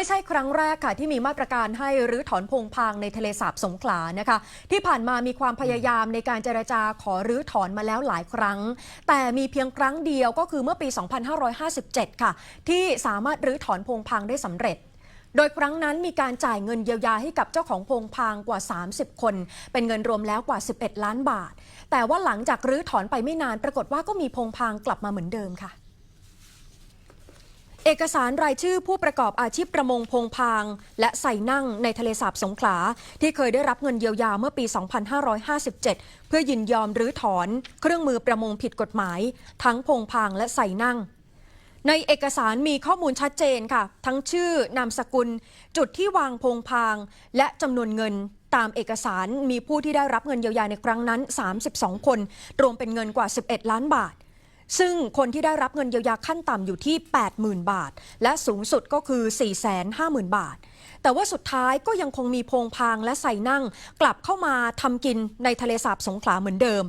ไม่ใช่ครั้งแรกค่ะที่มีมาตรการให้รื้อถอนพงพางในทะเลสาบสงขลานะคะ ที่ผ่านมามีความพยายามในการเจรจาขอรื้อถอนมาแล้วหลายครั้ง แต่มีเพียงครั้งเดียวก็คือเมื่อปี 2557 ค่ะ ที่สามารถรื้อถอนพงพางได้สำเร็จโดยครั้งนั้นมีการจ่ายเงินเยียวยาให้กับเจ้าของพงพางกว่า 30 คน เป็นเงินรวมแล้วกว่า 11 ล้านบาทแต่ว่าหลังจากรื้อถอนไปไม่นานปรากฏว่าก็มีพงพางกลับมาเหมือนเดิมค่ะ เอกสารรายชื่อผู้ประกอบอาชีพประมงพงพาง และใส่นั่งในทะเลสาบสงขลา ที่เคยได้รับเงินเยียวยาเมื่อปี 2557 เพื่อยินยอมรื้อถอน เครื่องมือประมงผิดกฎหมาย ทั้งพงพางและใส่นั่ง ในเอกสารมีข้อมูลชัดเจนค่ะ ทั้งชื่อนามสกุล จุดที่วางพงพาง และจำนวนเงินตามเอกสารมีผู้ที่ได้รับเงินเยียวยาในครั้งนั้น 32 คน รวมเป็นเงินกว่า 11 ล้านบาท ซึ่งคนที่ได้รับเงินเยียวยาขั้นต่ำอยู่ที่ 80,000 บาท และสูงสุดก็คือ 450,000 บาท แต่ว่าสุดท้ายก็ยังคงมีพงพางและใส่นั่ง กลับเข้ามาทำกินในทะเลสาบสงขลาเหมือนเดิม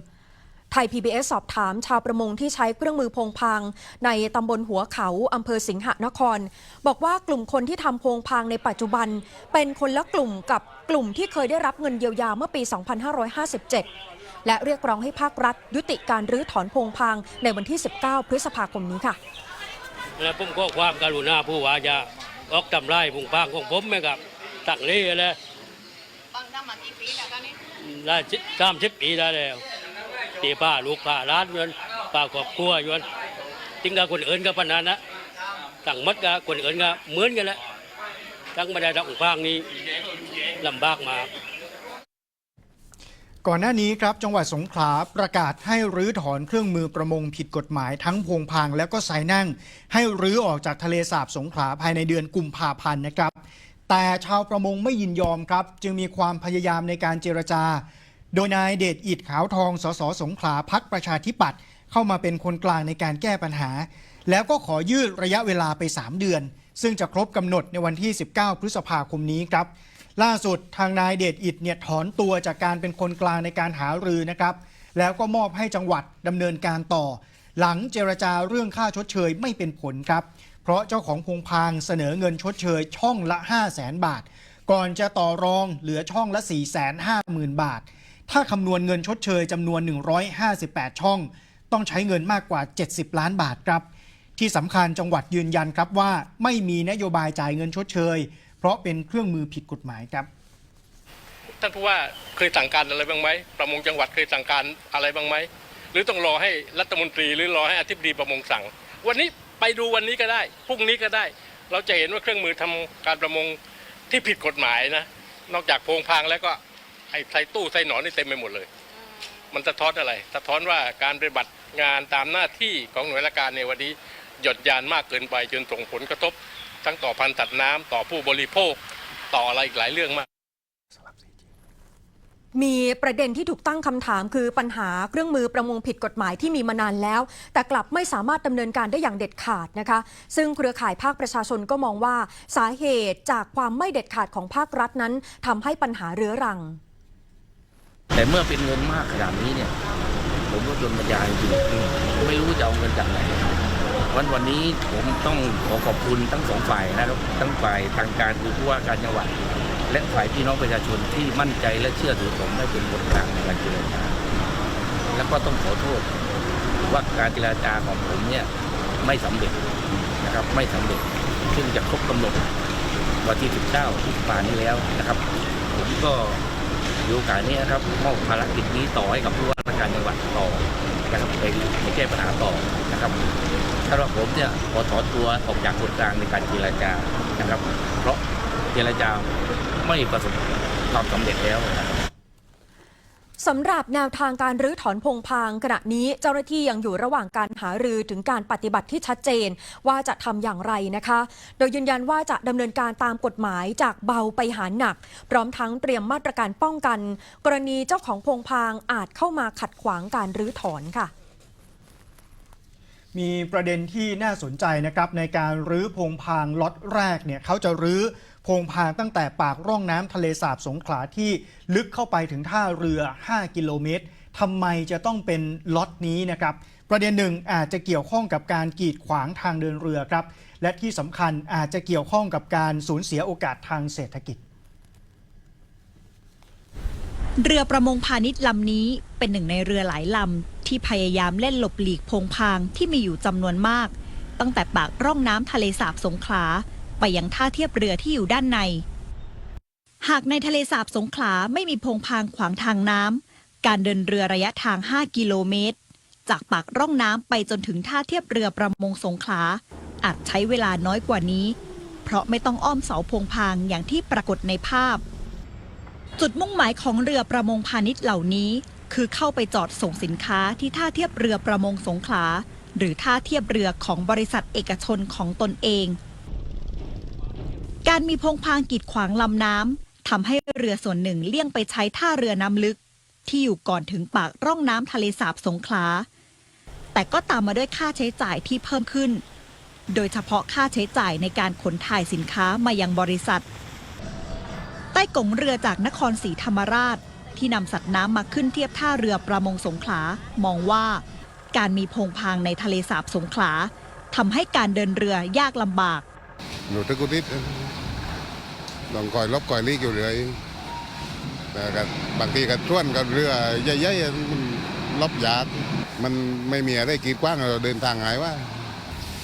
ไทย PBS สอบถามชาวประมงที่ใช้เครื่องมือพงพางในตำบลหัวเขาอำเภอสิงหนคร บอกว่ากลุ่มคนที่ทำพงพางในปัจจุบัน เป็นคนละกลุ่มกับกลุ่มที่เคยได้รับเงินเยียวยาเมื่อปี 2557 และเรียกร้องให้ภาครัฐ ยุติการรื้อถอนพงพางในวันที่ 19 พฤษภาคมนี้ค่ะ และผมก็ความกรุณาผู้ว่าจะออกทำลายพุงพางของผมไหมครับตั้งเล่เลยบังทำมากี่ปีแล้วตอนนี้ได้สามสิบปีได้แล้วตีป้าลูกป้าร้านยนป้าครอบครัวยนจริงกับคนอื่นกับปานนันนะตั้งมัดกับคนอื่นก็เหมือนกันแหละตั้งไม่ได้ดังพางนี้ลำบากมา ก่อนหน้านี้ครับจังหวัดสงขลาประกาศให้รื้อถอนเครื่องมือประมงผิดกฎหมายทั้งพวงพางแล้วก็สายนั่ง ให้รื้อออกจากทะเลสาบสงขลาภายในเดือนกุมภาพันธ์นะครับ แต่ชาวประมงไม่ยินยอมครับ จึงมีความพยายามในการเจรจา โดยนายเดชอิดขาวทองสสสงขลาพักประชาธิปัตย์เข้ามาเป็นคนกลางในการแก้ปัญหา แล้วก็ขอยืดระยะเวลาไป 3 เดือน ซึ่งจะครบกำหนดในวันที่ 19 พฤษภาคมนี้ครับ ล่าสุดทางนายเดชอิดเนี่ยถอนตัวจากการเป็นคนกลางในการหารือนะครับ แล้วก็มอบให้จังหวัดดำเนินการต่อ หลังเจรจาเรื่องค่าชดเชยไม่เป็นผลครับ เพราะเจ้าของพงพางเสนอเงินชดเชยช่องละ 5 0 0แสนบาท ก่อนจะต่อรองเหลือช่องละ 4 5 0 0 0 0 บาท ถ้าคำนวณเงินชดเชยจำนวน 158 ช่อง ต้องใช้เงินมากกว่า 70 ล้านบาทครับที่สำคัญจังหวัดยืนยันครับว่าไม่มีนโยบายจ่ายเงินชดเชย เพราะเป็นเครื่องมือผิดกฎหมายครับ ท่านผู้ว่าเคยสั่งการอะไรบ้างไหมประมงจังหวัดเคยสั่งการอะไรบ้างไหมหรือต้องรอให้รัฐมนตรีหรือรอให้อธิบดีประมงสั่ง วันนี้ไปดูวันนี้ก็ได้พรุ่งนี้ก็ได้ เราจะเห็นว่าเครื่องมือทำการประมงที่ผิดกฎหมายนะนอกจากโพงพางแล้วก็ไอ้ใส่ตู้ใส่หนอนนี่เต็มไปหมดเลย มันสะท้อนอะไร สะท้อนว่าการปฏิบัติงานตามหน้าที่ของหน่วยราชการในวันนี้ หยดยานมากเกินไปจนส่งผลกระทบ ทั้งต่อพันธุ์สัตว์น้ำต่อผู้บริโภค ต่ออะไรอีกหลายเรื่องมาก มีประเด็นที่ถูกตั้งคำถามคือปัญหาเครื่องมือประมงผิดกฎหมายที่มีมานานแล้ว แต่กลับไม่สามารถดำเนินการได้อย่างเด็ดขาดนะคะ ซึ่งเครือข่ายภาคประชาชนก็มองว่าสาเหตุจากความไม่เด็ดขาดของภาครัฐนั้นทำให้ปัญหาเรื้อรัง แต่เมื่อเป็นเงินมากขนาดนี้เนี่ยผมก็จนปัญญาจริงๆไม่รู้จะเอาเงินจากไหน วันวันนี้ผมต้องขอขอบคุณทั้งสองฝ่ายนะครับทั้งฝ่ายทางการคือผู้ว่าการจังหวัด และฝ่ายพี่น้องประชาชนที่มั่นใจและเชื่อถือผมได้เป็นคนกลางในการเจรจาแล้วก็ต้องขอโทษว่าการเจรจาของผมเนี่ยไม่สำเร็จนะครับไม่สำเร็จซึ่งจะครบกำหนดวันที่ 19พฤษภานี้แล้วนะครับ ผมก็โอกาสนี้นะครับมอบภารกิจนี้ต่อให้กับผู้ว่าราชการจังหวัดต่อ นะครับไปไปแก้ปัญหาต่อนะครับถ้าว่าผมเนี่ยขอถอนตัวออกจากคนกลางในการเจรจานะครับ เพราะเจรจาไม่ประสบความสำเร็จแล้วนะครับ สำหรับแนวทางการรื้อถอนพงพางขณะนี้เจ้าหน้าที่ยังอยู่ระหว่างการหารือถึงการปฏิบัติที่ชัดเจน ว่าจะทำอย่างไรนะคะ โดยยืนยันว่าจะดำเนินการตามกฎหมายจากเบาไปหาหนัก พร้อมทั้งเตรียมมาตรการป้องกัน กรณีเจ้าของพงพางอาจเข้ามาขัดขวางการรื้อถอนค่ะมีประเด็นที่น่าสนใจนะครับในการรื้อพงพางล็อตแรกเนี่ยเขาจะรื้อ พงพางตั้งแต่ปากร่องน้ำทะเลสาบสงขลาที่ลึกเข้าไปถึงท่าเรือ 5 กิโลเมตรทำไมจะต้องเป็นล็อตนี้นะครับ ประเด็นหนึ่งอาจจะเกี่ยวข้องกับการกีดขวางทางเดินเรือครับ และที่สำคัญอาจจะเกี่ยวข้องกับการสูญเสียโอกาสทางเศรษฐกิจ เรือประมงพาณิชย์ลำนี้เป็นหนึ่งในเรือหลายลำที่พยายามเล่นหลบหลีกพงพางที่มีอยู่จำนวนมาก ตั้งแต่ปากร่องน้ำทะเลสาบสงขลา ไปยังท่าเทียบเรือที่อยู่ด้านใน หากในทะเลสาบสงขลาไม่มีพงพางขวางทางน้ำการเดินเรือระยะทาง 5 กิโลเมตร จากปากร่องน้ำไปจนถึงท่าเทียบเรือประมงสงขลาอาจใช้เวลาน้อยกว่านี้ เพราะไม่ต้องอ้อมเสาพงพางอย่างที่ปรากฏในภาพ จุดมุ่งหมายของเรือประมงพาณิชย์เหล่านี้ คือเข้าไปจอดส่งสินค้าที่ท่าเทียบเรือประมงสงขลาหรือท่าเทียบเรือของบริษัทเอกชนของตนเอง การมีพงพางกีดขวางลำน้ำทำให้เรือส่วนหนึ่งเลี่ยงไปใช้ท่าเรือน้ำลึก ที่อยู่ก่อนถึงปากร่องน้ำทะเลสาบสงขลา แต่ก็ตามมาด้วยค่าใช้จ่ายที่เพิ่มขึ้น โดยเฉพาะค่าใช้จ่ายในการขนถ่ายสินค้ามายังบริษัท ใต้กงเรือจากนครศรีธรรมราช ที่นำสัตว์น้ำมาขึ้นเทียบท่าเรือประมงสงขลามองว่า การมีพงพางในทะเลสาบสงขลาทำให้การเดินเรือยากลำบาก อยู่ที่กุฏิลองคอยลบคอยลีกอยู่เลยแต่ก็บางทีก็ช่วนกับเรือใหญ่ๆมันลบยากมันไม่มีอะไรกีดกว้างเราเดินทางไงว่า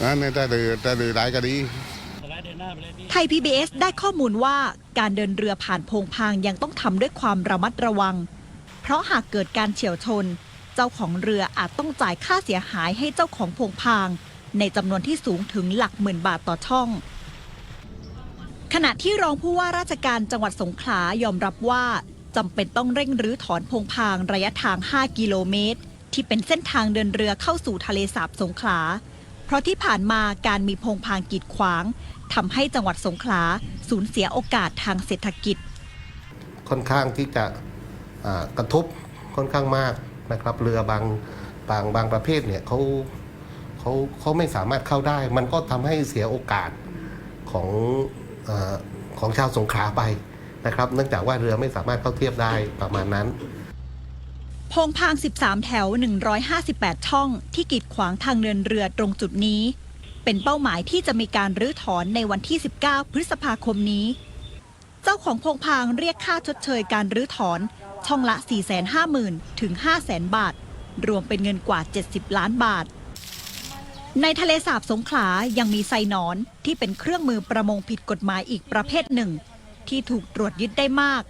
นั่นถ้าเรือถ้าเรือหลายก็ดีไทย PBS ได้ข้อมูลว่าการเดินเรือผ่านโพงพางยังต้องทำด้วยความระมัดระวัง เพราะหากเกิดการเฉียวชน เจ้าของเรืออาจต้องจ่ายค่าเสียหายให้เจ้าของโพงพาง ในจำนวนที่สูงถึงหลักหมื่นบาทต่อช่อง ขณะที่รองผู้ว่าราชการจังหวัดสงขลายอมรับว่าจำเป็นต้องเร่งรื้อถอนพงพางระยะทาง 5 กิโลเมตร ที่เป็นเส้นทางเดินเรือเข้าสู่ทะเลสาบสงขลา เพราะที่ผ่านมาการมีพงพางกีดขวางทำให้จังหวัดสงขลาสูญเสียโอกาสทางเศรษฐกิจ ค่อนข้างที่จะกระทบค่อนข้างมากนะครับ เรือบางบางบางประเภทเนี่ยเขาเขาเขาไม่สามารถเข้าได้ มันก็ทำให้เสียโอกาสของ ของชาวสงขลาไปนะครับ เนื่องจากว่าเรือไม่สามารถเข้าเทียบได้ประมาณนั้น พงพาง 13 แถว 158 ช่อง ที่กีดขวางทางเดินเรือตรงจุดนี้ เป็นเป้าหมายที่จะมีการรื้อถอนในวันที่ 19 พฤษภาคมนี้ เจ้าของพงพางเรียกค่าชดเชยการรื้อถอน ช่องละ 450,000 ถึง 500,000 บาท รวมเป็นเงินกว่า 70 ล้านบาท ในทะเลสาบสงขลายังมีไซนอนที่เป็นเครื่องมือประมงผิดกฎหมายอีกประเภทหนึ่ง ที่ถูกตรวจยึดได้มาก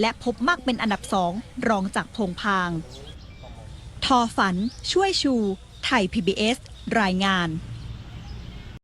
และพบมากเป็นอันดับสองรองจากพงพาง ทอฝัน ช่วยชู ไทย PBS รายงาน